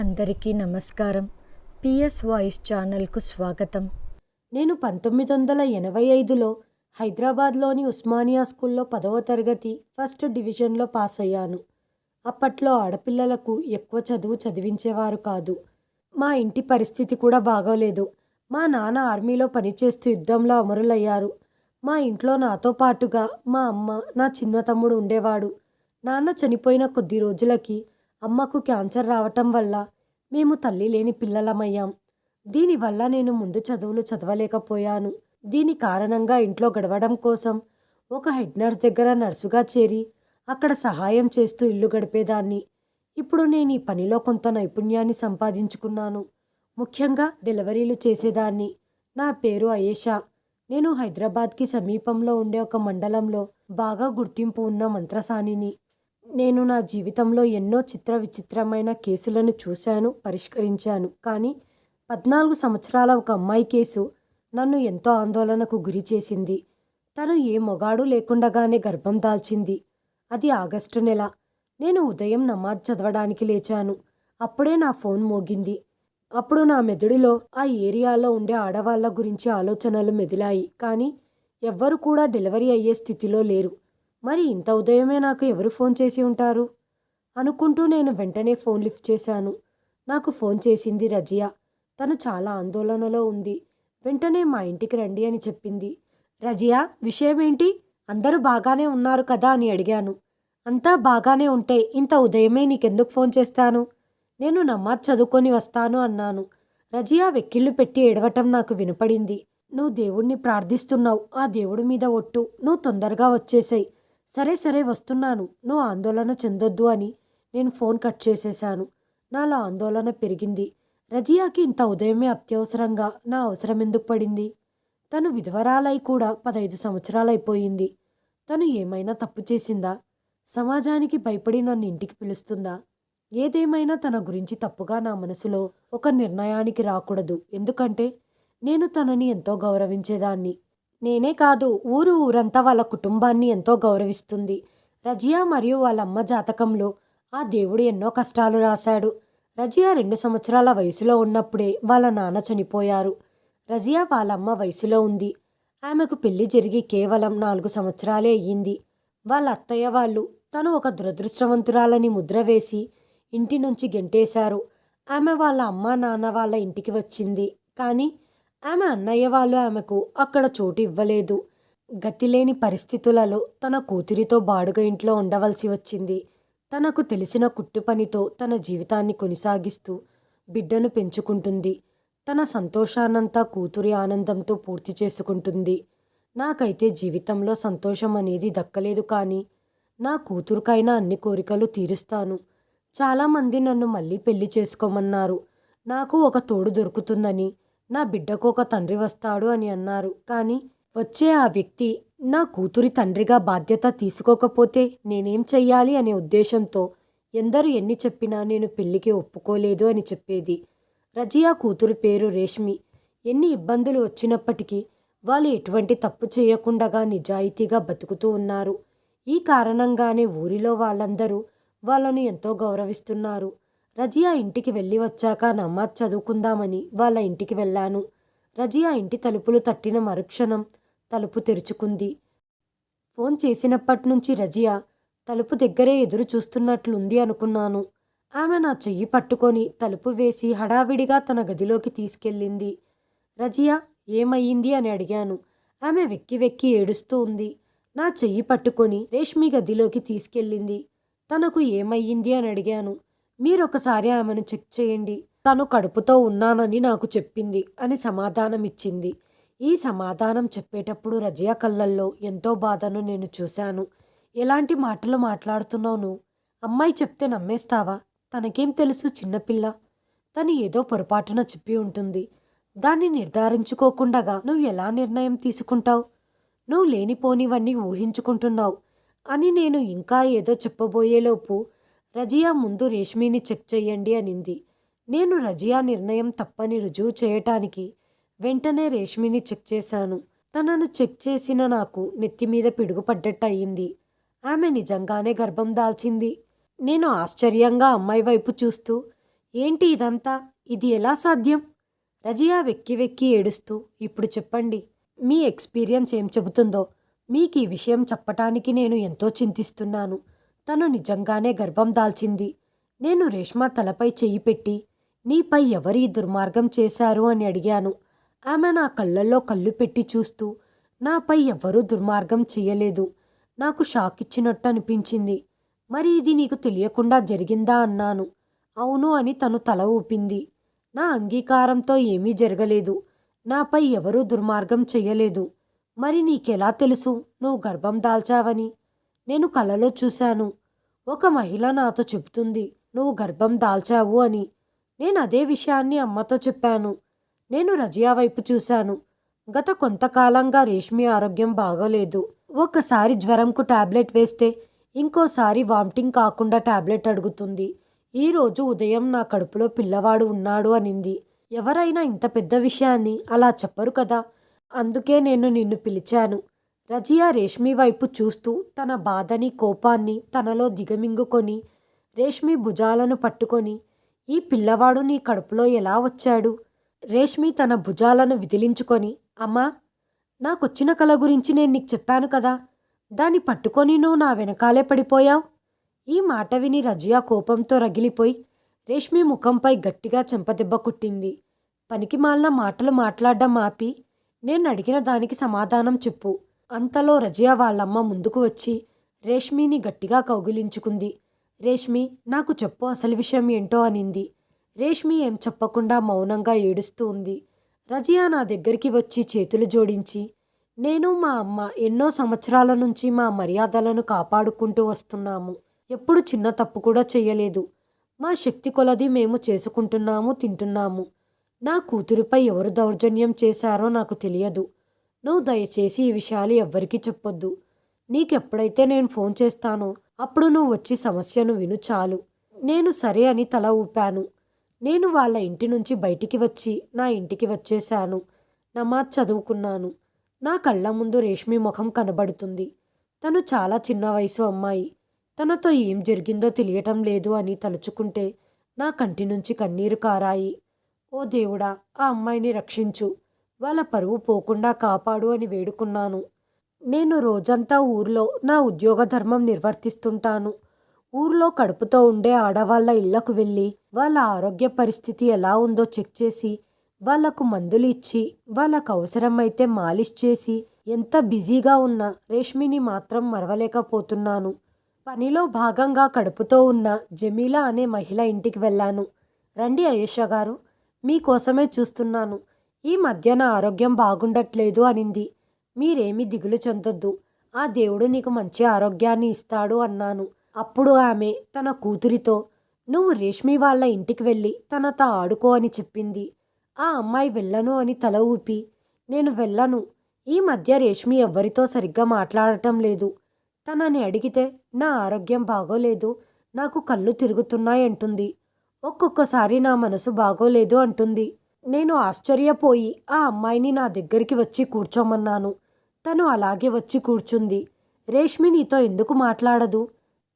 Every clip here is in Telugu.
అందరికీ నమస్కారం. పిఎస్ వాయిస్ ఛానల్కు స్వాగతం. నేను పంతొమ్మిది వందల ఎనభై ఐదులో హైదరాబాద్లోని ఉస్మానియా స్కూల్లో పదవ తరగతి ఫస్ట్ డివిజన్లో పాస్ అయ్యాను. అప్పట్లో ఆడపిల్లలకు ఎక్కువ చదువు చదివించేవారు కాదు. మా ఇంటి పరిస్థితి కూడా బాగోలేదు. మా నాన్న ఆర్మీలో పనిచేస్తూ యుద్ధంలో అమరులయ్యారు. మా ఇంట్లో నాతో పాటుగా మా అమ్మ నా చిన్న తమ్ముడు ఉండేవాడు. నాన్న చనిపోయిన కొద్ది రోజులకి అమ్మకు క్యాన్సర్ రావటం వల్ల మేము తల్లి లేని పిల్లలమయ్యాం. దీనివల్ల నేను ముందు చదువులు చదవలేకపోయాను. దీని కారణంగా ఇంట్లో గడవడం కోసం ఒక హెడ్ నర్స్ దగ్గర నర్సుగా చేరి అక్కడ సహాయం చేస్తూ ఇల్లు గడిపేదాన్ని. ఇప్పుడు నేను ఈ పనిలో కొంత నైపుణ్యాన్ని సంపాదించుకున్నాను. ముఖ్యంగా డెలివరీలు చేసేదాన్ని. నా పేరు అయేషా. నేను హైదరాబాద్కి సమీపంలో ఉండే ఒక మండలంలో బాగా గుర్తింపు ఉన్న మంత్రసానిని. నేను నా జీవితంలో ఎన్నో చిత్ర విచిత్రమైన కేసులను చూశాను పరిష్కరించాను. కానీ పద్నాలుగు సంవత్సరాల ఒక అమ్మాయి కేసు నన్ను ఎంతో ఆందోళనకు గురి చేసింది. తను ఏ మొగాడు లేకుండగానే గర్భం దాల్చింది. అది ఆగస్టు నెల. నేను ఉదయం నమాజ్ చదవడానికి లేచాను. అప్పుడే నా ఫోన్ మోగింది. అప్పుడు నా మెదడులో ఆ ఏరియాలో ఉండే ఆడవాళ్ళ గురించి ఆలోచనలు మెదిలాయి. కానీ ఎవ్వరు కూడా డెలివరీ అయ్యే స్థితిలో లేరు. మరి ఇంత ఉదయమే నాకు ఎవరు ఫోన్ చేసి ఉంటారు? అనుకుంటూ నేను వెంటనే ఫోన్ లిఫ్ట్ చేశాను. నాకు ఫోన్ చేసింది రజియా. తను చాలా ఆందోళనలో ఉంది. వెంటనే మా ఇంటికి రండి అని చెప్పింది. రజియా విషయం ఏంటి అందరూ బాగానే ఉన్నారు కదా అని అడిగాను. అంతా బాగానే ఉంటే ఇంత ఉదయమే నీకెందుకు ఫోన్ చేస్తాను? నేను నమాజ్ చదువుకొని వస్తాను అన్నాను. రజియా వెక్కిళ్ళు పెట్టి ఏడవటం నాకు వినపడింది. నువ్వు దేవుణ్ణి ప్రార్థిస్తున్నావు. ఆ దేవుడి మీద ఒట్టు. నువ్వు తొందరగా వచ్చేసాయి. సరే సరే వస్తున్నాను. నువ్వు ఆందోళన చెందొద్దు అని నేను ఫోన్ కట్ చేసేశాను. నాలో ఆందోళన పెరిగింది. రజియాకి ఇంత ఉదయమే అత్యవసరంగా నా అవసరం ఎందుకు పడింది? తను విధవరాలై కూడా పదహైదు సంవత్సరాలైపోయింది. తను ఏమైనా తప్పు చేసిందా? సమాజానికి భయపడి నన్ను ఇంటికి పిలుస్తుందా? ఏదేమైనా తన గురించి తప్పుగా నా మనసులో ఒక నిర్ణయానికి రాకూడదు. ఎందుకంటే నేను తనని ఎంతో గౌరవించేదాన్ని. నేనే కాదు ఊరు ఊరంతా వాళ్ళ కుటుంబాన్ని ఎంతో గౌరవిస్తుంది. రజియా మరియు వాళ్ళ అమ్మ జాతకంలో ఆ దేవుడు ఎన్నో కష్టాలు రాశాడు. రజియా రెండు సంవత్సరాల వయసులో ఉన్నప్పుడే వాళ్ళ నాన్న చనిపోయారు. రజియా వాళ్ళ అమ్మ వయసులో ఉంది. ఆమెకు పెళ్ళి జరిగి కేవలం నాలుగు సంవత్సరాలే అయ్యింది. వాళ్ళ అత్తయ్య వాళ్ళు తను ఒక దురదృష్టవంతురాలని ముద్ర వేసి ఇంటి నుంచి గెంటేశారు. ఆమె వాళ్ళ అమ్మ నాన్న వాళ్ళ ఇంటికి వచ్చింది. కానీ ఆమె అన్నయ్య వాళ్ళు ఆమెకు అక్కడ చోటు ఇవ్వలేదు. గతిలేని పరిస్థితులలో తన కూతురితో బాడుగ ఇంట్లో ఉండవలసి వచ్చింది. తనకు తెలిసిన కుట్టు పనితో తన జీవితాన్ని కొనసాగిస్తూ బిడ్డను పెంచుకుంటుంది. తన సంతోషాన్నంతా కూతురి ఆనందంతో పూర్తి చేసుకుంటుంది. నాకైతే జీవితంలో సంతోషం అనేది దక్కలేదు కానీ నా కూతురుకైనా అన్ని కోరికలు తీరుస్తాను. చాలామంది నన్ను మళ్ళీ పెళ్ళి చేసుకోమన్నారు. నాకు ఒక తోడు దొరుకుతుందని నా బిడ్డకు ఒక తండ్రి వస్తాడు అని అన్నారు. కానీ వచ్చే ఆ వ్యక్తి నా కూతురి తండ్రిగా బాధ్యత తీసుకోకపోతే నేనేం చెయ్యాలి అనే ఉద్దేశంతో ఎందరు ఎన్ని చెప్పినా నేను పెళ్ళికి ఒప్పుకోలేదు అని చెప్పేది. రజియా కూతురు పేరు రేష్మి. ఎన్ని ఇబ్బందులు వచ్చినప్పటికీ వాళ్ళు ఎటువంటి తప్పు చేయకుండగా నిజాయితీగా బతుకుతూ ఉన్నారు. ఈ కారణంగానే ఊరిలో వాళ్ళందరూ వాళ్ళను ఎంతో గౌరవిస్తున్నారు. రజియా ఇంటికి వెళ్ళి వచ్చాక నమాజ్ చదువుకుందామని వాళ్ళ ఇంటికి వెళ్ళాను. రజియా ఇంటి తలుపులు తట్టిన మరుక్షణం తలుపు తెరుచుకుంది. ఫోన్ చేసినప్పటి నుంచి రజియా తలుపు దగ్గరే ఎదురు చూస్తున్నట్లుంది అనుకున్నాను. ఆమె నా చెయ్యి పట్టుకొని తలుపు వేసి హడావిడిగా తన గదిలోకి తీసుకెళ్ళింది. రజియా ఏమయ్యింది అని అడిగాను. ఆమె వెక్కి వెక్కి ఏడుస్తూ ఉంది. నా చెయ్యి పట్టుకొని రేష్మి గదిలోకి తీసుకెళ్ళింది. తనకు ఏమయ్యింది అని అడిగాను. మీరొకసారి ఆమెను చెక్ చేయండి. తను కడుపుతో ఉన్నానని నాకు చెప్పింది అని సమాధానం ఇచ్చింది ఈ సమాధానం చెప్పేటప్పుడు రజియా కళ్ళల్లో ఎంతో బాధను నేను చూశాను. ఎలాంటి మాటలు మాట్లాడుతున్నావు అమ్మాయి చెప్తే నమ్మేస్తావా? తనకేం తెలుసు చిన్నపిల్ల? తను ఏదో పొరపాటున చెప్పి ఉంటుంది. దాన్ని నిర్ధారించుకోకుండగా నువ్వు ఎలా నిర్ణయం తీసుకుంటావు? నువ్వు లేనిపోనివన్నీ ఊహించుకుంటున్నావు అని నేను ఇంకా ఏదో చెప్పబోయేలోపు రజియా ముందు రేష్మిని చెక్ చేయండి అనింది. నేను రజియా నిర్ణయం తప్పని రుజువు చేయటానికి వెంటనే రేష్మిని చెక్ చేశాను. తనను చెక్ చేసిన నాకు నెత్తి మీద పిడుగుపడ్డట్టు అయింది ఆమె నిజంగానే గర్భం దాల్చింది. నేను ఆశ్చర్యంగా అమ్మాయి వైపు చూస్తూ ఏంటి ఇదంతా? ఇది ఎలా సాధ్యం? రజియా వెక్కి వెక్కి ఏడుస్తూ ఇప్పుడు చెప్పండి. మీ ఎక్స్పీరియన్స్ ఏం చెబుతుందో. మీకు ఈ విషయం చెప్పటానికి నేను ఎంతో చింతిస్తున్నాను. తను నిజంగానే గర్భం దాల్చింది. నేను రేష్మా తలపై చెయ్యి పెట్టి నీపై ఎవరి దుర్మార్గం చేశారు అని అడిగాను. ఆమె నా కళ్ళల్లో కళ్ళు పెట్టి చూస్తూ నాపై ఎవ్వరూ దుర్మార్గం చేయలేదు నాకు షాక్ ఇచ్చినట్టు అనిపించింది. మరి ఇది నీకు తెలియకుండా జరిగిందా అన్నాను. అవును అని తను తల ఊపింది. నా అంగీకారంతో ఏమీ జరగలేదు. నాపై ఎవరూ దుర్మార్గం చెయ్యలేదు. మరి నీకెలా తెలుసు? నువ్వు గర్భం దాల్చావని? నేను కలలో చూశాను. ఒక మహిళ నాతో చెబుతుంది నువ్వు గర్భం దాల్చావు అని. నేను అదే విషయాన్ని అమ్మతో చెప్పాను. నేను రజియా వైపు చూశాను. గత కొంతకాలంగా రేష్మి ఆరోగ్యం బాగోలేదు. ఒకసారి జ్వరంకు టాబ్లెట్ వేస్తే ఇంకోసారి వామిటింగ్ కాకుండా టాబ్లెట్ అడుగుతుంది. ఈరోజు ఉదయం నా కడుపులో పిల్లవాడు ఉన్నాడు అనింది. ఎవరైనా ఇంత పెద్ద విషయాన్ని అలా చెప్పరు కదా? అందుకే నేను నిన్ను పిలిచాను. రజియా రేష్మి వైపు చూస్తూ తన బాధని కోపాన్ని తనలో దిగమింగుకొని రేష్మి భుజాలను పట్టుకొని ఈ పిల్లవాడు నీ కడుపులో ఎలా వచ్చాడు? రేష్మి తన భుజాలను విదిలించుకొని అమ్మా నాకొచ్చిన కల గురించి నేను నీకు చెప్పాను కదా దాన్ని పట్టుకొని నువ్వు నా వెనకాలే పడిపోయావు? ఈ మాట విని రజియా కోపంతో రగిలిపోయి రేష్మి ముఖంపై గట్టిగా చెంపదెబ్బ కుట్టింది. పనికి మాలిన మాటలు మాట్లాడడం ఆపి నేను అడిగిన దానికి సమాధానం చెప్పు. అంతలో రజియా వాళ్ళమ్మ ముందుకు వచ్చి రేష్మిని గట్టిగా కౌగిలించుకుంది. రేష్మి నాకు చెప్పు అసలు విషయం ఏంటో అనింది. రేష్మి ఏం చెప్పకుండా మౌనంగా ఏడుస్తూ ఉంది. రజియా నా దగ్గరికి వచ్చి చేతులు జోడించి నేను మా అమ్మ ఎన్నో సంవత్సరాల నుంచి మా మర్యాదలను కాపాడుకుంటూ వస్తున్నాము. ఎప్పుడు చిన్న తప్పు కూడా చేయలేదు. మా శక్తి కొలది మేము చేసుకుంటున్నాము తింటున్నాము. నా కూతురిపై ఎవరు దౌర్జన్యం చేశారో నాకు తెలియదు. నువ్వు దయచేసి ఈ విషయాలు ఎవ్వరికీ చెప్పొద్దు. నీకెప్పుడైతే నేను ఫోన్ చేస్తానో అప్పుడు నువ్వు వచ్చి సమస్యను విను చాలు. నేను సరే అని తల ఊపాను. నేను వాళ్ళ ఇంటి నుంచి బయటికి వచ్చి నా ఇంటికి వచ్చేశాను. నమాజ్ చదువుకున్నాను. నా కళ్ళ ముందు రేష్మి ముఖం కనబడుతుంది. తను చాలా చిన్న వయసు అమ్మాయి. తనతో ఏం జరిగిందో తెలియటం లేదు అని తలుచుకుంటే నా కంటి నుంచి కన్నీరు కారాయి. ఓ దేవుడా ఆ అమ్మాయిని రక్షించు. వాళ్ళ పరువు పోకుండా కాపాడు అని వేడుకున్నాను. నేను రోజంతా ఊర్లో నా ఉద్యోగ ధర్మం నిర్వర్తిస్తుంటాను. ఊర్లో కడుపుతో ఉండే ఆడవాళ్ళ ఇళ్ళకు వెళ్ళి వాళ్ళ ఆరోగ్య పరిస్థితి ఎలా ఉందో చెక్ చేసి వాళ్ళకు మందులు ఇచ్చి వాళ్ళకు అవసరమైతే మాలిష్ చేసి ఎంత బిజీగా ఉన్నా రేష్మిని మాత్రం మరవలేకపోతున్నాను. పనిలో భాగంగా కడుపుతో ఉన్న జమీలా అనే మహిళ ఇంటికి వెళ్ళాను. రండి అయేష గారు మీకోసమే చూస్తున్నాను. ఈ మధ్య నా ఆరోగ్యం బాగుండట్లేదు అనింది. మీరేమీ దిగులు చెందొద్దు. ఆ దేవుడు నీకు మంచి ఆరోగ్యాన్ని ఇస్తాడు అన్నాను. అప్పుడు ఆమె తన కూతురితో నువ్వు రేష్మి వాళ్ళ ఇంటికి వెళ్ళి తనతో ఆడుకో అని చెప్పింది. ఆ అమ్మాయి వెళ్ళను అని తల ఊపి నేను వెళ్ళను. ఈ మధ్య రేష్మి ఎవ్వరితో సరిగ్గా మాట్లాడటం లేదు. తనని అడిగితే నా ఆరోగ్యం బాగోలేదు. నాకు కళ్ళు తిరుగుతున్నాయి అంటుంది. ఒక్కొక్కసారి నా మనసు బాగోలేదు అంటుంది. నేను ఆశ్చర్యపోయి ఆ అమ్మాయిని నా దగ్గరికి వచ్చి కూర్చోమన్నాను. తను అలాగే వచ్చి కూర్చుంది. రేష్మి నీతో ఎందుకు మాట్లాడదు?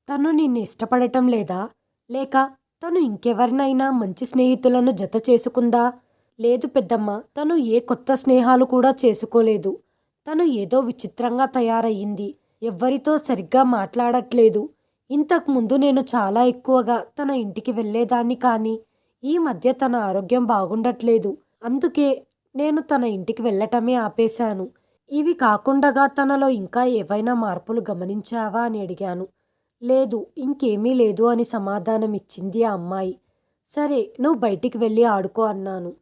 తను నిన్ను ఇష్టపడటం లేదా? లేక తను ఇంకెవరినైనా మంచి స్నేహితులను జత చేసుకుందా? లేదు పెద్దమ్మ తను ఏ కొత్త స్నేహాలు కూడా చేసుకోలేదు. తను ఏదో విచిత్రంగా తయారయ్యింది. ఎవ్వరితో సరిగ్గా మాట్లాడట్లేదు. ఇంతకుముందు నేను చాలా ఎక్కువగా తన ఇంటికి వెళ్ళేదాన్ని కానీ ఈ మధ్య తన ఆరోగ్యం బాగుండట్లేదు. అందుకే నేను తన ఇంటికి వెళ్ళటమే ఆపేశాను. ఇవి కాకుండా తనలో ఇంకా ఏవైనా మార్పులు గమనించావా అని అడిగాను. లేదు ఇంకేమీ లేదు అని సమాధానం ఇచ్చింది ఆ అమ్మాయి. సరే నువ్వు బయటికి వెళ్ళి ఆడుకో అన్నాను.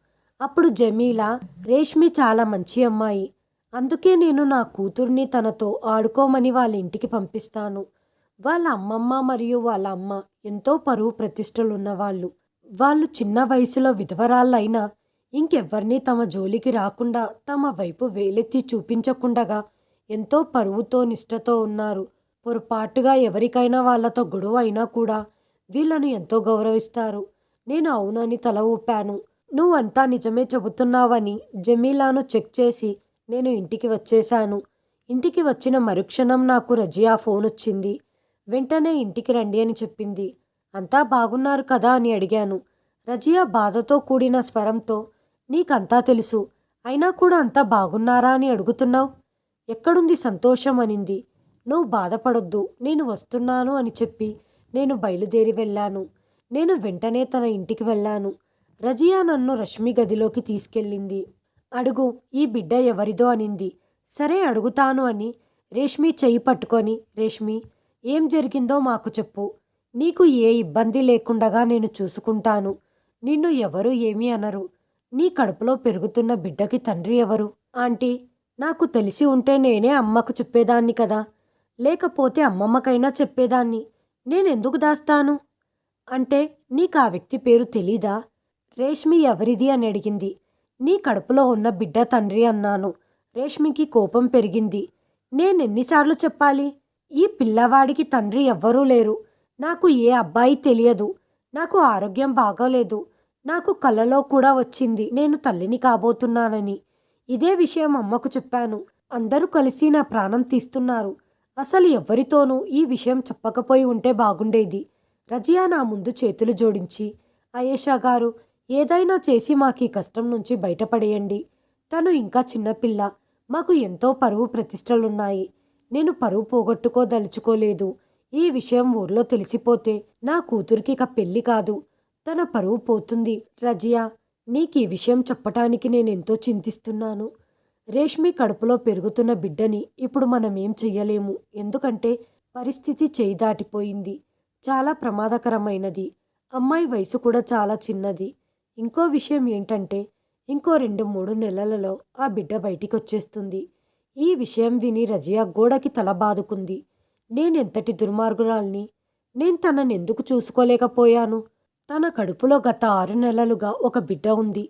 అప్పుడు జమీలా రేష్మి చాలా మంచి అమ్మాయి. అందుకే నేను నా కూతుర్ని తనతో ఆడుకోమని వాళ్ళ ఇంటికి పంపిస్తాను. వాళ్ళ అమ్మమ్మ మరియు వాళ్ళ అమ్మ ఎంతో పరువు ప్రతిష్టలు ఉన్నవాళ్ళు వాళ్ళు చిన్న వయసులో విధవరాళ్ళైనా ఇంకెవ్వరినీ తమ జోలికి రాకుండా తమ వైపు వేలెత్తి చూపించకుండగా ఎంతో పరువుతో నిష్టతో ఉన్నారు. పొరపాటుగా ఎవరికైనా వాళ్ళతో గొడవ అయినా కూడా వీళ్ళను ఎంతో గౌరవిస్తారు. నేను అవునని తల ఊపాను. నువ్వంతా నిజమే చెబుతున్నావని జమీలాను చెక్ చేసి నేను ఇంటికి వచ్చేశాను. ఇంటికి వచ్చిన మరుక్షణం నాకు రజియా ఫోన్ వచ్చింది వెంటనే ఇంటికి రండి అని చెప్పింది. అంతా బాగున్నారు కదా అని అడిగాను. రజియా బాధతో కూడిన స్వరంతో నీకంతా తెలుసు. అయినా కూడా అంతా బాగున్నారా అని అడుగుతున్నావు? ఎక్కడుంది సంతోషం? అనింది. నువ్వు బాధపడొద్దు. నేను వస్తున్నాను అని చెప్పి నేను బయలుదేరి వెళ్ళాను. నేను వెంటనే తన ఇంటికి వెళ్ళాను. రజియా నన్ను రష్మి గదిలోకి తీసుకెళ్ళింది. అడుగు ఈ బిడ్డ ఎవరిదో? అనింది. సరే అడుగుతాను అని రేష్మి చెయ్యి పట్టుకొని రేష్మి ఏం జరిగిందో మాకు చెప్పు. నీకు ఏ ఇబ్బంది లేకుండగా నేను చూసుకుంటాను. నిన్ను ఎవరు ఏమీ అనరు. నీ కడుపులో పెరుగుతున్న బిడ్డకి తండ్రి ఎవరు? ఆంటీ నాకు తెలిసి ఉంటే నేనే అమ్మకు చెప్పేదాన్ని కదా. లేకపోతే అమ్మమ్మకైనా చెప్పేదాన్ని. నేనెందుకు దాస్తాను? అంటే నీకు ఆ వ్యక్తి పేరు తెలీదా? రేష్మి ఎవరిది అని అడిగింది. నీ కడుపులో ఉన్న బిడ్డ తండ్రి అన్నాను. రేష్మికి కోపం పెరిగింది. నేనెన్నిసార్లు చెప్పాలి? ఈ పిల్లవాడికి తండ్రి ఎవ్వరూ లేరు. నాకు ఏ అబ్బాయి తెలియదు. నాకు ఆరోగ్యం బాగోలేదు. నాకు కలలో కూడా వచ్చింది. నేను తల్లిని కాబోతున్నానని. ఇదే విషయం అమ్మకు చెప్పాను. అందరూ కలిసి నా ప్రాణం తీస్తున్నారు. అసలు ఎవరితోనూ ఈ విషయం చెప్పకపోయి ఉంటే బాగుండేది. రజియా నా ముందు చేతులు జోడించి అయేషా గారు ఏదైనా చేసి మాకు ఈ కష్టం నుంచి బయటపడేయండి. తను ఇంకా చిన్నపిల్ల మాకు ఎంతో పరువు ప్రతిష్టలున్నాయి. నేను పరువు పోగొట్టుకోదలుచుకోలేదు. ఈ విషయం ఊర్లో తెలిసిపోతే నా కూతురికి ఇక పెళ్ళి కాదు. తన పరువు పోతుంది. రజియా నీకు ఈ విషయం చెప్పటానికి నేను ఎంతో చింతిస్తున్నాను. రేష్మి కడుపులో పెరుగుతున్న బిడ్డని ఇప్పుడు మనం ఏం చెయ్యలేము. ఎందుకంటే పరిస్థితి చేయి దాటిపోయింది. చాలా ప్రమాదకరమైనది. అమ్మాయి వయసు కూడా చాలా చిన్నది. ఇంకో విషయం ఏంటంటే ఇంకో రెండు మూడు నెలలలో ఆ బిడ్డ బయటికి వచ్చేస్తుంది ఈ విషయం విని రజియా గోడకి తల బాదుకుంది. నేనెంతటి దుర్మార్గురాల్ని? నేను తనని ఎందుకు చూసుకోలేకపోయాను? తన కడుపులో గత ఆరు నెలలుగా ఒక బిడ్డ ఉంది.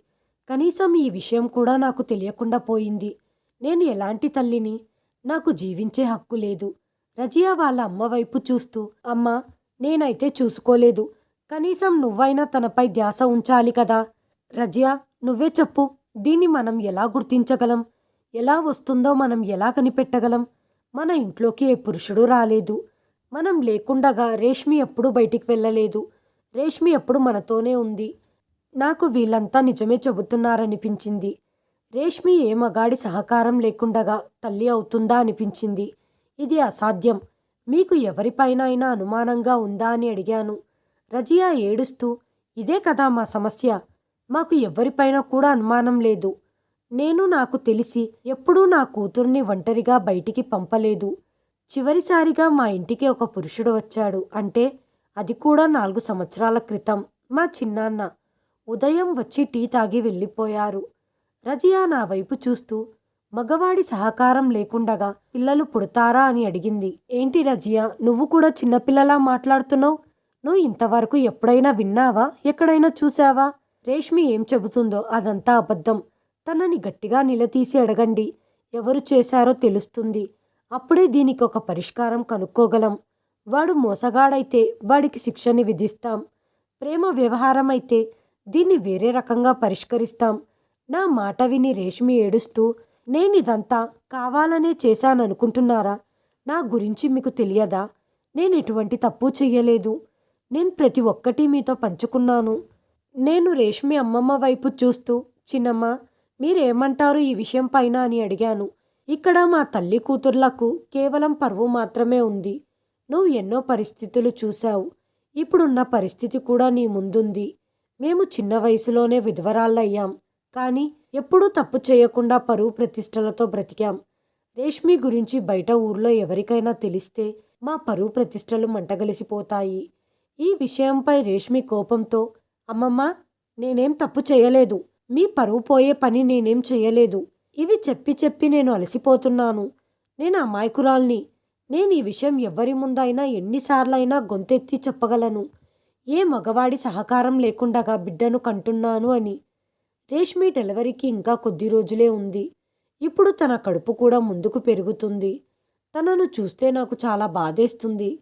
కనీసం ఈ విషయం కూడా నాకు తెలియకుండా పోయింది. నేను ఎలాంటి తల్లిని? నాకు జీవించే హక్కు లేదు. రజియా వాళ్ళ అమ్మ వైపు చూస్తూ అమ్మా నేనైతే చూసుకోలేదు. కనీసం నువ్వైనా తనపై ధ్యాస ఉంచాలి కదా. రజియా నువ్వే చెప్పు. దీన్ని మనం ఎలా గుర్తించగలం? ఎలా వస్తుందో మనం ఎలా కనిపెట్టగలం? మన ఇంట్లోకి ఏ పురుషుడు రాలేదు. మనం లేకుండగా రేష్మి ఎప్పుడు బయటికి వెళ్ళలేదు. రేష్మి ఎప్పుడు మనతోనే ఉంది. నాకు వీళ్ళంతా నిజమే చెబుతున్నారనిపించింది. రేష్మి ఏ మగాడి సహకారం లేకుండగా తల్లి అవుతుందా అనిపించింది. ఇది అసాధ్యం. మీకు ఎవరిపైన అయినా అనుమానంగా ఉందా అని అడిగాను. రజియా ఏడుస్తూ ఇదే కదా మా సమస్య. మాకు ఎవరిపైన కూడా అనుమానం లేదు. నేను నాకు తెలిసి ఎప్పుడూ నా కూతుర్ని ఒంటరిగా బయటికి పంపలేదు. చివరిసారిగా మా ఇంటికి ఒక పురుషుడు వచ్చాడు. అంటే అది కూడా నాలుగు సంవత్సరాల క్రితం. మా చిన్నాన్న ఉదయం వచ్చి టీ తాగి వెళ్ళిపోయారు. రజియా నా వైపు చూస్తూ మగవాడి సహకారం లేకుండగా పిల్లలు పుడతారా? అని అడిగింది. ఏంటి రజియా నువ్వు కూడా చిన్నపిల్లలా మాట్లాడుతున్నావు? నువ్వు ఇంతవరకు ఎప్పుడైనా విన్నావా? ఎక్కడైనా చూసావా రేష్మి ఏం చెబుతుందో అదంతా అబద్ధం. తనని గట్టిగా నిలదీసి అడగండి. ఎవరు చేశారో తెలుస్తుంది. అప్పుడే దీనికి ఒక పరిష్కారం కనుక్కోగలం. వాడు మోసగాడైతే వాడికి శిక్షని విధిస్తాం. ప్రేమ వ్యవహారం అయితే దీన్ని వేరే రకంగా పరిష్కరిస్తాం. నా మాట విని రేష్మి ఏడుస్తూ నేనిదంతా కావాలనే చేశాననుకుంటున్నారా? నా గురించి మీకు తెలియదా? నేను ఎటువంటి తప్పు చెయ్యలేదు. నేను ప్రతి ఒక్కటి మీతో పంచుకున్నాను. నేను రేష్మి అమ్మమ్మ వైపు చూస్తూ చిన్నమ్మ మీరేమంటారు ఈ విషయం పైన అని అడిగాను. ఇక్కడ మా తల్లి కూతుర్లకు కేవలం పరువు మాత్రమే ఉంది. నువ్వు ఎన్నో పరిస్థితులు చూశావు. ఇప్పుడున్న పరిస్థితి కూడా నీ ముందుంది. మేము చిన్న వయసులోనే విధవరాళ్ళయ్యాం. కానీ ఎప్పుడూ తప్పు చేయకుండా పరువు ప్రతిష్టలతో బ్రతికాం. రేష్మి గురించి బయట ఊర్లో ఎవరికైనా తెలిస్తే మా పరువు ప్రతిష్టలు మంటగలిసిపోతాయి. ఈ విషయంపై రేష్మి కోపంతో అమ్మమ్మ నేనేం తప్పు చేయలేదు. మీ పరువు పోయే పని నేనేం చేయలేదు. ఇవి చెప్పి చెప్పి నేను అలసిపోతున్నాను. నేను అమాయకురాల్ని. నేను ఈ విషయం ఎవరి ముందైనా ఎన్నిసార్లైనా గొంతెత్తి చెప్పగలను. ఏ మగవాడి సహకారం లేకుండగా బిడ్డను కంటున్నాను అని. రేష్మి డెలివరీకి ఇంకా కొద్ది రోజులే ఉంది. ఇప్పుడు తన కడుపు కూడా ముందుకు పెరుగుతుంది. తనను చూస్తే నాకు చాలా బాధేస్తుంది.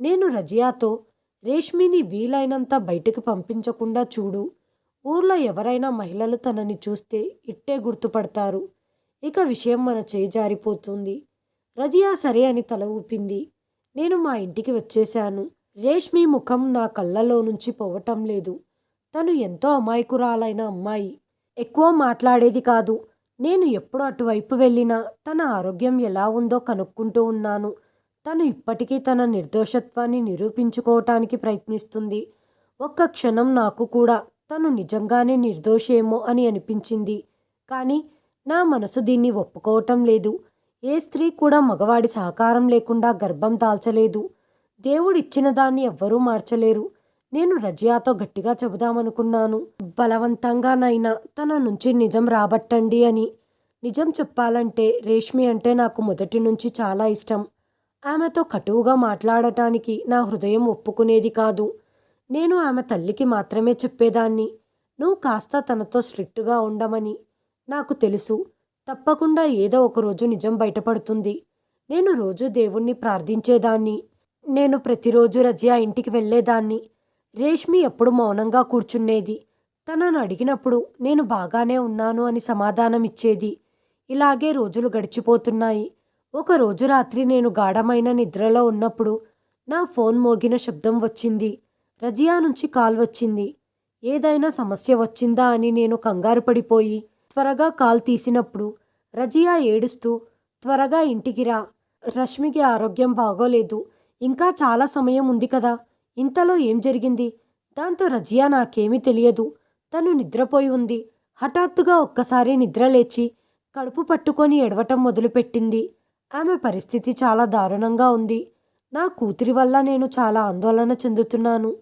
నేను రజియాతో రేష్మిని వీలైనంత బయటకు పంపించకుండా చూడు. ఊర్లో ఎవరైనా మహిళలు తనని చూస్తే ఇట్టే గుర్తుపడతారు. ఇక విషయం మన చేయి జారిపోతుంది. రజియా సరే అని తల ఊపింది. నేను మా ఇంటికి వచ్చేశాను. రేష్మి ముఖం నా కళ్ళలో నుంచి పోవటం లేదు. తను ఎంతో అమాయకురాలైన అమ్మాయి. ఎక్కువ మాట్లాడేది కాదు. నేను ఎప్పుడు అటువైపు వెళ్ళినా తన ఆరోగ్యం ఎలా ఉందో కనుక్కుంటూ ఉన్నాను. తను ఇప్పటికీ తన నిర్దోషత్వాన్ని నిరూపించుకోవటానికి ప్రయత్నిస్తుంది. ఒక్క క్షణం నాకు కూడా తను నిజంగానే నిర్దోషేమో అని అనిపించింది. కానీ నా మనసు దీన్ని ఒప్పుకోవటం లేదు. ఏ స్త్రీ కూడా మగవాడి సహకారం లేకుండా గర్భం దాల్చలేదు. దేవుడిచ్చిన దాన్ని ఎవ్వరూ మార్చలేరు. నేను రజియాతో గట్టిగా చెబుదామనుకున్నాను. బలవంతంగానైనా తన నుంచి నిజం రాబట్టండి అని. నిజం చెప్పాలంటే రేష్మి అంటే నాకు మొదటి నుంచి చాలా ఇష్టం. ఆమెతో కటువుగా మాట్లాడటానికి నా హృదయం ఒప్పుకునేది కాదు. నేను ఆమె తల్లికి మాత్రమే చెప్పేదాన్ని. నువ్వు కాస్త తనతో స్ట్రిక్ట్గా ఉండమని. నాకు తెలుసు. తప్పకుండా ఏదో ఒకరోజు నిజం బయటపడుతుంది. నేను రోజు దేవుణ్ణి ప్రార్థించేదాన్ని. నేను ప్రతిరోజు రజియా ఇంటికి వెళ్ళేదాన్ని. రేష్మి ఎప్పుడు మౌనంగా కూర్చునేది తనను అడిగినప్పుడు నేను బాగానే ఉన్నాను అని సమాధానం ఇచ్చేది ఇలాగే రోజులు గడిచిపోతున్నాయి. ఒకరోజు రాత్రి నేను గాఢమైన నిద్రలో ఉన్నప్పుడు నా ఫోన్ మోగిన శబ్దం వచ్చింది. రజియా నుంచి కాల్ వచ్చింది. ఏదైనా సమస్య వచ్చిందా అని నేను కంగారు పడిపోయి త్వరగా కాల్ తీసినప్పుడు రజియా ఏడుస్తూ త్వరగా ఇంటికి రా. రష్మికి ఆరోగ్యం బాగోలేదు. ఇంకా చాలా సమయం ఉంది కదా. ఇంతలో ఏం జరిగింది దాంతో రజియా నాకేమీ తెలియదు. తను నిద్రపోయి ఉంది. హఠాత్తుగా ఒక్కసారి నిద్రలేచి కడుపు పట్టుకొని ఎడవటం మొదలుపెట్టింది. ఆమె పరిస్థితి చాలా దారుణంగా ఉంది. నా కూతురి వల్ల నేను చాలా ఆందోళన చెందుతున్నాను.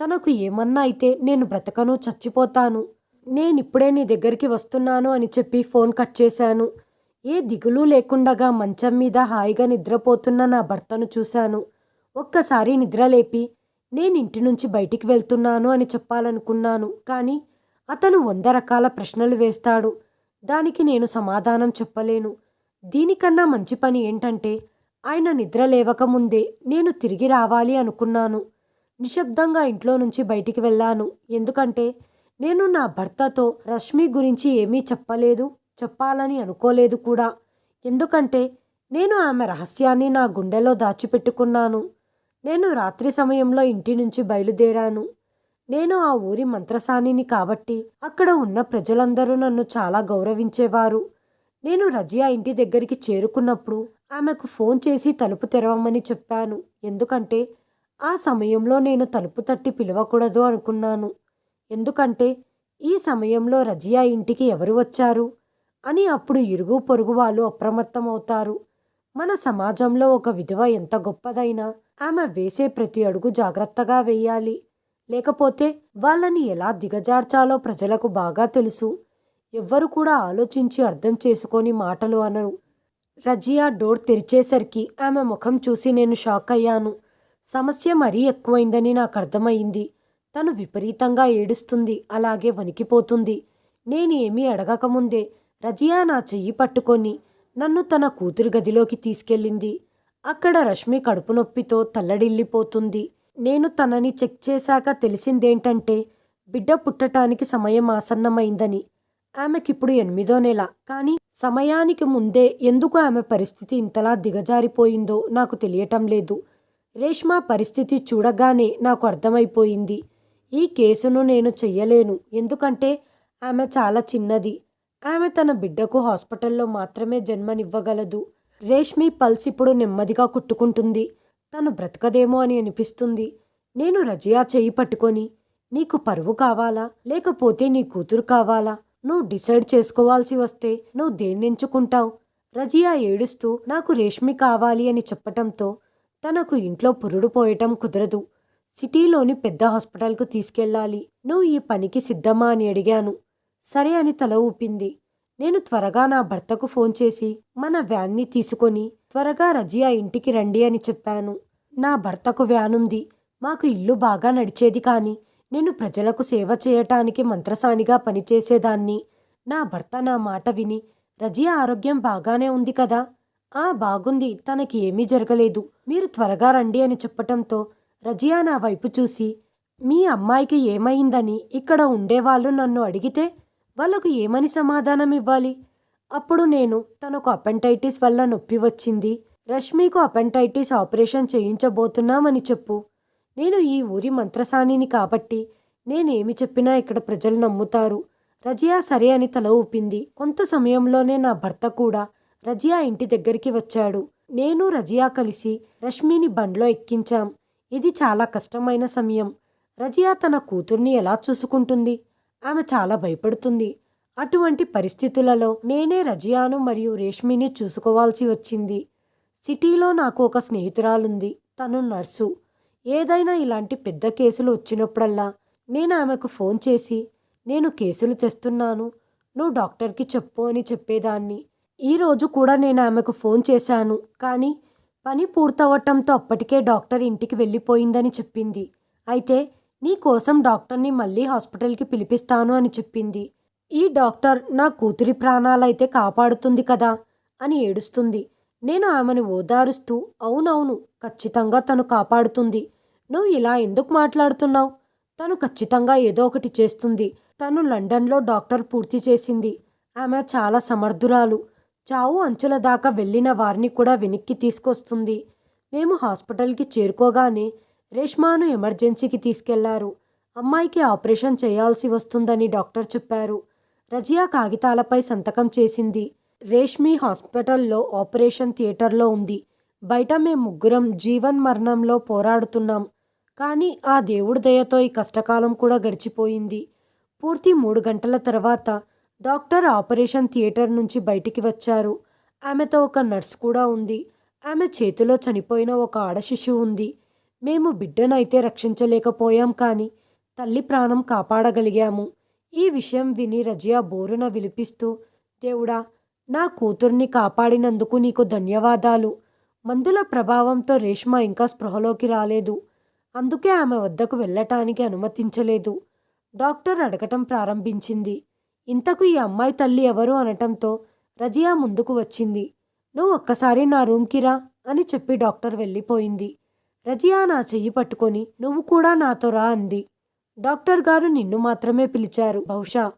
తనకు ఏమన్నా అయితే నేను బ్రతకను చచ్చిపోతాను. నేనిప్పుడే నీ దగ్గరికి వస్తున్నాను అని చెప్పి ఫోన్ కట్ చేశాను. ఏ దిగులు లేకుండగా మంచం మీద హాయిగా నిద్రపోతున్న నా భర్తను చూశాను. ఒక్కసారి నిద్రలేపి నేను ఇంటి నుంచి బయటికి వెళ్తున్నాను అని చెప్పాలనుకున్నాను. కానీ అతను వంద రకాల ప్రశ్నలు వేస్తాడు. దానికి నేను సమాధానం చెప్పలేను. దీనికన్నా మంచి పని ఏంటంటే ఆయన నిద్ర లేవకముందే నేను తిరిగి రావాలి అనుకున్నాను. నిశ్శబ్దంగా ఇంట్లో నుంచి బయటికి వెళ్ళాను. ఎందుకంటే నేను నా భర్తతో రష్మి గురించి ఏమీ చెప్పలేదు చెప్పాలని అనుకోలేదు కూడా. ఎందుకంటే నేను ఆమె రహస్యాన్ని నా గుండెలో దాచిపెట్టుకున్నాను. నేను రాత్రి సమయంలో ఇంటి నుంచి బయలుదేరాను. నేను ఆ ఊరి మంత్రసానిని కాబట్టి అక్కడ ఉన్న ప్రజలందరూ నన్ను చాలా గౌరవించేవారు. నేను రజియా ఇంటి దగ్గరికి చేరుకున్నప్పుడు ఆమెకు ఫోన్ చేసి తలుపు తెరవమని చెప్పాను. ఎందుకంటే ఆ సమయంలో నేను తలుపు తట్టి పిలవకూడదు అనుకున్నాను. ఎందుకంటే ఈ సమయంలో రజియా ఇంటికి ఎవరు వచ్చారు? అని అప్పుడు ఇరుగు పొరుగు వాళ్ళు అప్రమత్తమవుతారు. మన సమాజంలో ఒక విధవ ఎంత గొప్పదైనా ఆమె వేసే ప్రతి అడుగు జాగ్రత్తగా వేయాలి. లేకపోతే వాళ్ళని ఎలా దిగజార్చాలో ప్రజలకు బాగా తెలుసు. ఎవ్వరు కూడా ఆలోచించి అర్థం చేసుకొని మాటలు అనరు. రజియా డోర్ తెరిచేసరికి ఆమె ముఖం చూసి నేను షాక్ అయ్యాను. సమస్య మరీ ఎక్కువైందని నాకు అర్థమైంది తను విపరీతంగా ఏడుస్తుంది అలాగే వణికిపోతుంది. నేను ఏమీ అడగకముందే రజియా నా చెయ్యి పట్టుకొని నన్ను తన కూతురు గదిలోకి తీసుకెళ్ళింది. అక్కడ రష్మి కడుపు నొప్పితో తల్లడిల్లిపోతుంది. నేను తనని చెక్ చేశాక తెలిసిందేంటంటే బిడ్డ పుట్టటానికి సమయం ఆసన్నమైందని. ఆమెకిప్పుడు ఎనిమిదో నెల కానీ సమయానికి ముందే ఎందుకు ఆమె పరిస్థితి ఇంతలా దిగజారిపోయిందో నాకు తెలియటం లేదు. రేష్మా పరిస్థితి చూడగానే నాకు అర్థమైపోయింది. ఈ కేసును నేను చెయ్యలేను. ఎందుకంటే ఆమె చాలా చిన్నది. ఆమె తన బిడ్డకు హాస్పిటల్లో మాత్రమే జన్మనివ్వగలదు. రేష్మి పల్స్ ఇప్పుడు నెమ్మదిగా కుట్టుకుంటుంది. తను బ్రతకదేమో అని అనిపిస్తుంది. నేను రజియా చేయి పట్టుకొని నీకు పరువు కావాలా? లేకపోతే నీ కూతురు కావాలా? నువ్వు డిసైడ్ చేసుకోవాల్సి వస్తే నువ్వు దేన్నెంచుకుంటావు రజియా ఏడుస్తూ నాకు రేష్మి కావాలి అని చెప్పటంతో తనకు ఇంట్లో పురుడు పోయటం కుదరదు. సిటీలోని పెద్ద హాస్పిటల్కు తీసుకెళ్ళాలి. నువ్వు ఈ పనికి సిద్ధమా అని అడిగాను. సరే అని తల ఊపింది. నేను త్వరగా నా భర్తకు ఫోన్ చేసి మన వ్యాన్ని తీసుకొని త్వరగా రజియా ఇంటికి రండి అని చెప్పాను. నా భర్తకు వ్యాన్ ఉంది. మాకు ఇల్లు బాగా నడిచేది కానీ నేను ప్రజలకు సేవ చేయటానికి మంత్రసానిగా పనిచేసేదాన్ని. నా భర్త నా మాట విని రజియా ఆరోగ్యం బాగానే ఉంది కదా? ఆ బాగుంది. తనకి ఏమీ జరగలేదు. మీరు త్వరగా రండి అని చెప్పటంతో రజియా నా వైపు చూసి మీ అమ్మాయికి ఏమైందని ఇక్కడ ఉండేవాళ్ళు నన్ను అడిగితే వాళ్ళకు ఏమని సమాధానం ఇవ్వాలి? అప్పుడు నేను తనకు అపెంటైటిస్ వల్ల నొప్పి వచ్చింది. రష్మికు అపెంటైటిస్ ఆపరేషన్ చేయించబోతున్నామని చెప్పు. నేను ఈ ఊరి మంత్రసానిని కాబట్టి నేనేమి చెప్పినా ఇక్కడ ప్రజలు నమ్ముతారు. రజియా సరే అని తల ఊపింది. కొంత సమయంలోనే నా భర్త కూడా రజియా ఇంటి దగ్గరికి వచ్చాడు. నేను రజియా కలిసి రష్మిని బండ్లో ఎక్కించాం. ఇది చాలా కష్టమైన సమయం. రజియా తన కూతుర్ని ఎలా చూసుకుంటుంది? ఆమె చాలా భయపడుతుంది. అటువంటి పరిస్థితులలో నేనే రజియాను మరియు రేష్మిని చూసుకోవాల్సి వచ్చింది. సిటీలో నాకు ఒక స్నేహితురాలుంది. తను నర్సు. ఏదైనా ఇలాంటి పెద్ద కేసులు వచ్చినప్పుడల్లా నేను ఆమెకు ఫోన్ చేసి నేను కేసులు తెస్తున్నాను. నువ్వు డాక్టర్కి చెప్పు అని చెప్పేదాన్ని. ఈరోజు కూడా నేను ఆమెకు ఫోన్ చేశాను కానీ పని పూర్తవటంతో అప్పటికే డాక్టర్ ఇంటికి వెళ్ళిపోయిందని చెప్పింది. అయితే నీ కోసం డాక్టర్ని మళ్ళీ హాస్పిటల్కి పిలిపిస్తాను అని చెప్పింది. ఈ డాక్టర్ నా కూతురి ప్రాణాలైతే కాపాడుతుంది కదా అని ఏడుస్తుంది. నేను ఆమెను ఓదారుస్తూ అవునవును ఖచ్చితంగా తను కాపాడుతుంది. నువ్వు ఇలా ఎందుకు మాట్లాడుతున్నావు? తను ఖచ్చితంగా ఏదో ఒకటి చేస్తుంది. తను లండన్లో డాక్టర్ పూర్తి చేసింది. ఆమె చాలా సమర్థురాలు. చావు అంచుల దాకా వెళ్ళిన వారిని కూడా వెనక్కి తీసుకొస్తుంది. మేము హాస్పిటల్కి చేరుకోగానే రేష్మాను ఎమర్జెన్సీకి తీసుకెళ్ళారు. అమ్మాయికి ఆపరేషన్ చేయాల్సి వస్తుందని డాక్టర్ చెప్పారు. రజియా కాగితాలపై సంతకం చేసింది. రేష్మి హాస్పిటల్లో ఆపరేషన్ థియేటర్లో ఉంది. బయట మేము ముగ్గురం జీవన్ మరణంలో పోరాడుతున్నాం. కానీ ఆ దేవుడి దయతో ఈ కష్టకాలం కూడా గడిచిపోయింది. పూర్తి మూడు గంటల తర్వాత డాక్టర్ ఆపరేషన్ థియేటర్ నుంచి బయటికి వచ్చారు. ఆమెతో ఒక నర్స్ కూడా ఉంది. ఆమె చేతిలో చనిపోయిన ఒక ఆడ శిశువు ఉంది. మేము బిడ్డనైతే రక్షించలేకపోయాం కానీ తల్లి ప్రాణం కాపాడగలిగాము. ఈ విషయం విని రజియా బోరున విలిపిస్తూ దేవుడా నా కూతుర్ని కాపాడినందుకు నీకు ధన్యవాదాలు. మందుల ప్రభావంతో రేష్మ ఇంకా స్పృహలోకి రాలేదు. అందుకే ఆమె వద్దకు వెళ్ళటానికి అనుమతించలేదు. డాక్టర్ అడగటం ప్రారంభించింది. ఇంతకు ఈ అమ్మాయి తల్లి ఎవరు అనటంతో రజియా ముందుకు వచ్చింది. నువ్వు ఒక్కసారి నా రూమ్కి రా అని చెప్పి డాక్టర్ వెళ్ళిపోయింది. రజియా నా చెయ్యి పట్టుకొని నువ్వు కూడా నాతో రా అంది. డాక్టర్ గారు నిన్ను మాత్రమే పిలిచారు. బహుశా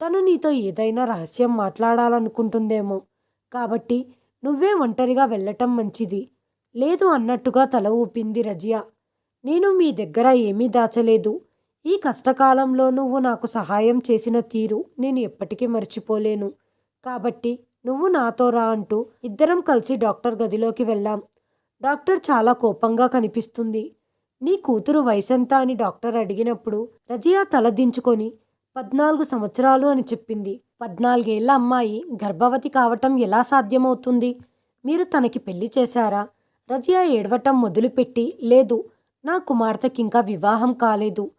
తను నీతో ఏదైనా రహస్యం మాట్లాడాలనుకుంటుందేమో. కాబట్టి నువ్వే ఒంటరిగా వెళ్ళటం మంచిది. లేదు అన్నట్టుగా తల ఊపింది రజియా. నేను మీ దగ్గర ఏమీ దాచలేదు. ఈ కష్టకాలంలో నువ్వు నాకు సహాయం చేసిన తీరు నేను ఎప్పటికీ మర్చిపోలేను. కాబట్టి నువ్వు నాతో రా అంటూ ఇద్దరం కలిసి డాక్టర్ గదిలోకి వెళ్ళాం. డాక్టర్ చాలా కోపంగా కనిపిస్తుంది. నీ కూతురు వయసెంత అని డాక్టర్ అడిగినప్పుడు రజియా తలదించుకొని పద్నాలుగు సంవత్సరాలు అని చెప్పింది. పద్నాలుగేళ్ళ అమ్మాయి గర్భవతి కావటం ఎలా సాధ్యమవుతుంది? మీరు తనకి పెళ్ళి చేశారా? రజియా ఏడవటం మొదలుపెట్టి లేదు నా కుమార్తెకింకా వివాహం కాలేదు.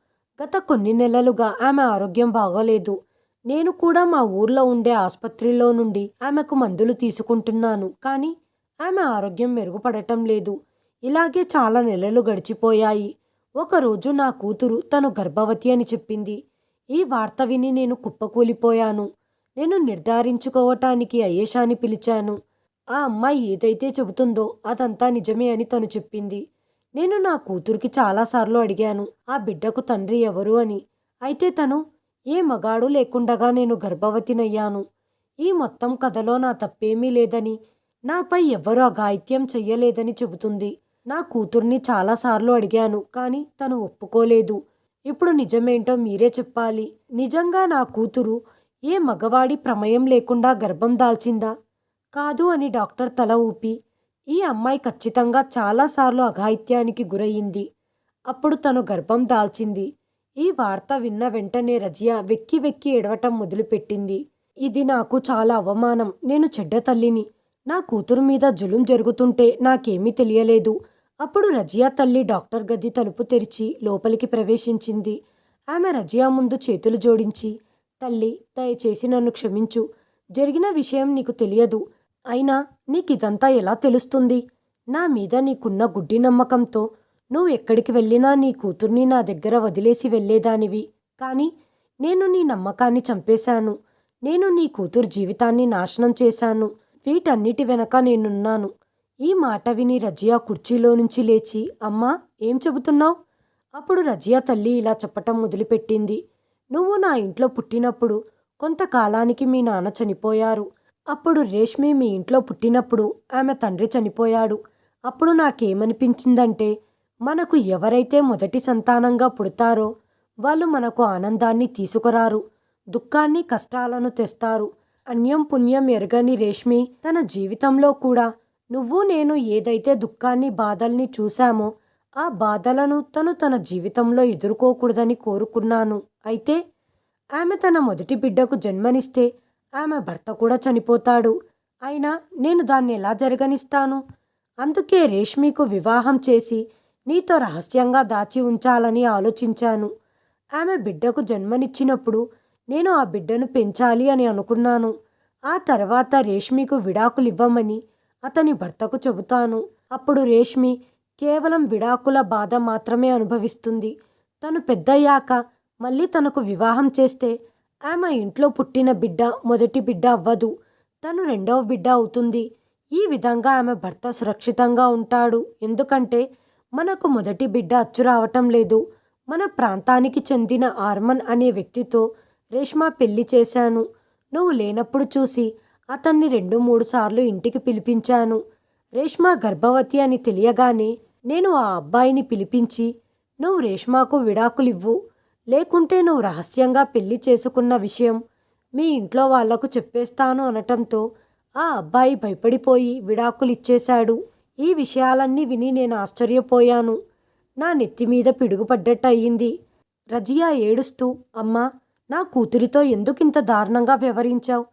గత కొన్ని నెలలుగా ఆమె ఆరోగ్యం బాగోలేదు. నేను కూడా మా ఊర్లో ఉండే ఆసుపత్రిలో నుండి ఆమెకు మందులు తీసుకుంటున్నాను. కానీ ఆమె ఆరోగ్యం మెరుగుపడటం లేదు. ఇలాగే చాలా నెలలు గడిచిపోయాయి. ఒకరోజు నా కూతురు తను గర్భవతి అని చెప్పింది. ఈ వార్త విని నేను కుప్పకూలిపోయాను. నేను నిర్ధారించుకోవటానికి అయేషాని పిలిచాను. ఆ అమ్మాయి ఏదైతే చెబుతుందో అదంతా నిజమే అని తను చెప్పింది. నేను నా కూతురికి చాలాసార్లు అడిగాను ఆ బిడ్డకు తండ్రి ఎవరు అని. అయితే తను ఏ మగాడు లేకుండగా నేను గర్భవతినయ్యాను. ఈ మొత్తం కథలో నా తప్పేమీ లేదని నాపై ఎవ్వరూ అఘాయిత్యం చెయ్యలేదని చెబుతుంది. నా కూతుర్ని చాలాసార్లు అడిగాను కానీ తను ఒప్పుకోలేదు. ఇప్పుడు నిజమేంటో మీరే చెప్పాలి. నిజంగా నా కూతురు ఏ మగవాడి ప్రమేయం లేకుండా గర్భం దాల్చిందా? కాదు అని డాక్టర్ తల ఊపి ఈ అమ్మాయి ఖచ్చితంగా చాలాసార్లు అఘాయిత్యానికి గురయ్యింది అప్పుడు తను గర్భం దాల్చింది. ఈ వార్త విన్న వెంటనే రజియా వెక్కి వెక్కి ఎడవటం మొదలుపెట్టింది. ఇది నాకు చాలా అవమానం. నేను చెడ్డ తల్లిని. నా కూతురు మీద జులుం జరుగుతుంటే నాకేమీ తెలియలేదు. అప్పుడు రజియా తల్లి డాక్టర్ గది తలుపు తెరిచి లోపలికి ప్రవేశించింది. ఆమె రజియా ముందు చేతులు జోడించి తల్లి దయచేసి నన్ను క్షమించు. జరిగిన విషయం నీకు తెలియదు. అయినా నీకిదంతా ఎలా తెలుస్తుంది? నా మీద నీకున్న గుడ్డి నమ్మకంతో నువ్వు ఎక్కడికి వెళ్ళినా నీ కూతుర్ని నా దగ్గర వదిలేసి వెళ్ళేదానివి. కానీ నేను నీ నమ్మకాన్ని చంపేశాను. నేను నీ కూతురు జీవితాన్ని నాశనం చేశాను. వీటన్నిటి వెనక నేనున్నాను. ఈ మాట విని రజియా కుర్చీలో నుంచి లేచి అమ్మా ఏం చెబుతున్నావు? అప్పుడు రజియా తల్లి ఇలా చెప్పటం మొదలుపెట్టింది. నువ్వు నా ఇంట్లో పుట్టినప్పుడు కొంతకాలానికి మీ నాన్న చనిపోయారు. అప్పుడు రేష్మి మీ ఇంట్లో పుట్టినప్పుడు ఆమె తండ్రి చనిపోయాడు. అప్పుడు నాకేమనిపించిందంటే మనకు ఎవరైతే మొదటి సంతానంగా పుడతారో వాళ్ళు మనకు ఆనందాన్ని తీసుకురారు దుఃఖాన్ని కష్టాలను తెస్తారు. అన్యం పుణ్యం ఎరగని రేష్మి తన జీవితంలో కూడా నువ్వు నేను ఏదైతే దుఃఖాన్ని బాధల్ని చూశామో ఆ బాధలను తను తన జీవితంలో ఎదుర్కోకూడదని కోరుకున్నాను. అయితే ఆమె తన మొదటి బిడ్డకు జన్మనిస్తే ఆమె భర్త కూడా చనిపోతాడు. అయినా నేను దాన్ని ఎలా జరగనిస్తాను? అందుకే రేష్మికు వివాహం చేసి నీతో రహస్యంగా దాచి ఉంచాలని ఆలోచించాను. ఆమె బిడ్డకు జన్మనిచ్చినప్పుడు నేను ఆ బిడ్డను పెంచాలి అని అనుకున్నాను. ఆ తర్వాత రేష్మికు విడాకులు ఇవ్వమని అతని భర్తకు చెబుతాను. అప్పుడు రేష్మి కేవలం విడాకుల బాధ మాత్రమే అనుభవిస్తుంది. తను పెద్దయ్యాక మళ్ళీ తనకు వివాహం చేస్తే ఆమె ఇంట్లో పుట్టిన బిడ్డ మొదటి బిడ్డ అవ్వదు. తను రెండవ బిడ్డ అవుతుంది. ఈ విధంగా ఆమె భర్త సురక్షితంగా ఉంటాడు. ఎందుకంటే మనకు మొదటి బిడ్డ అచ్చు రావటం లేదు. మన ప్రాంతానికి చెందిన ఆర్మన్ అనే వ్యక్తితో రేష్మా పెళ్ళి చేశాను. నువ్వు లేనప్పుడు చూసి అతన్ని రెండు మూడు సార్లు ఇంటికి పిలిపించాను. రేష్మా గర్భవతి అని తెలియగానే నేను ఆ అబ్బాయిని పిలిపించి నువ్వు రేష్మాకు విడాకులివ్వు. లేకుంటే నువ్వు రహస్యంగా పెళ్ళి చేసుకున్న విషయం మీ ఇంట్లో వాళ్ళకు చెప్పేస్తాను అనటంతో ఆ అబ్బాయి భయపడిపోయి విడాకులు ఇచ్చేశాడు ఈ విషయాలన్నీ విని నేను ఆశ్చర్యపోయాను. నా నెత్తి మీద పిడుగుపడ్డట్టు అయ్యింది రజియా ఏడుస్తూ అమ్మా నా కూతురితో ఎందుకింత దారుణంగా వ్యవహరించావు?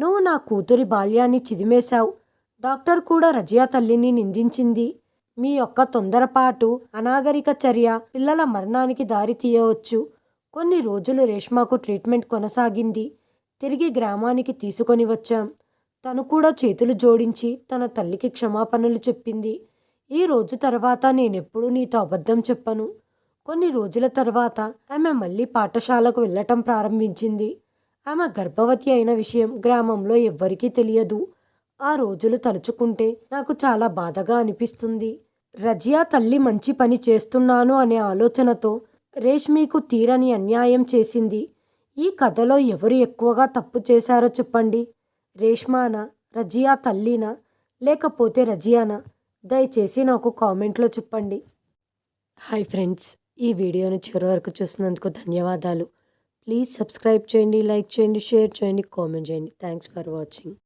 నువ్వు నా కూతురి బాల్యాన్ని చిదిమేశావు. డాక్టర్ కూడా రజియా తల్లిని నిందించింది. మీ యొక్క తొందరపాటు అనాగరిక చర్య పిల్లల మరణానికి దారి తీయవచ్చు. కొన్ని రోజులు రేష్మాకు ట్రీట్మెంట్ కొనసాగింది. తిరిగి గ్రామానికి తీసుకొని వచ్చాం. తను కూడా చేతులు జోడించి తన తల్లికి క్షమాపణలు చెప్పింది. ఈ రోజు తర్వాత నేనెప్పుడూ నీతో అబద్ధం చెప్పను. కొన్ని రోజుల తర్వాత ఆమె మళ్ళీ పాఠశాలకు వెళ్ళటం ప్రారంభించింది. ఆమె గర్భవతి అయిన విషయం గ్రామంలో ఎవ్వరికీ తెలియదు. ఆ రోజులు తలుచుకుంటే నాకు చాలా బాధగా అనిపిస్తుంది. రజియా తల్లి మంచి పని చేస్తున్నాను అనే ఆలోచనతో రేష్మికు తీరని అన్యాయం చేసింది. ఈ కథలో ఎవరు ఎక్కువగా తప్పు చేశారో చెప్పండి. రేష్మానా రజియా తల్లినా లేకపోతే రజియానా? దయచేసి నాకు కామెంట్లో చెప్పండి. హాయ్ ఫ్రెండ్స్ ఈ వీడియోను చివరి వరకు చూసినందుకు ధన్యవాదాలు. ప్లీజ్ సబ్స్క్రైబ్ చేయండి లైక్ చేయండి షేర్ చేయండి కామెంట్ చేయండి. Thanks for watching.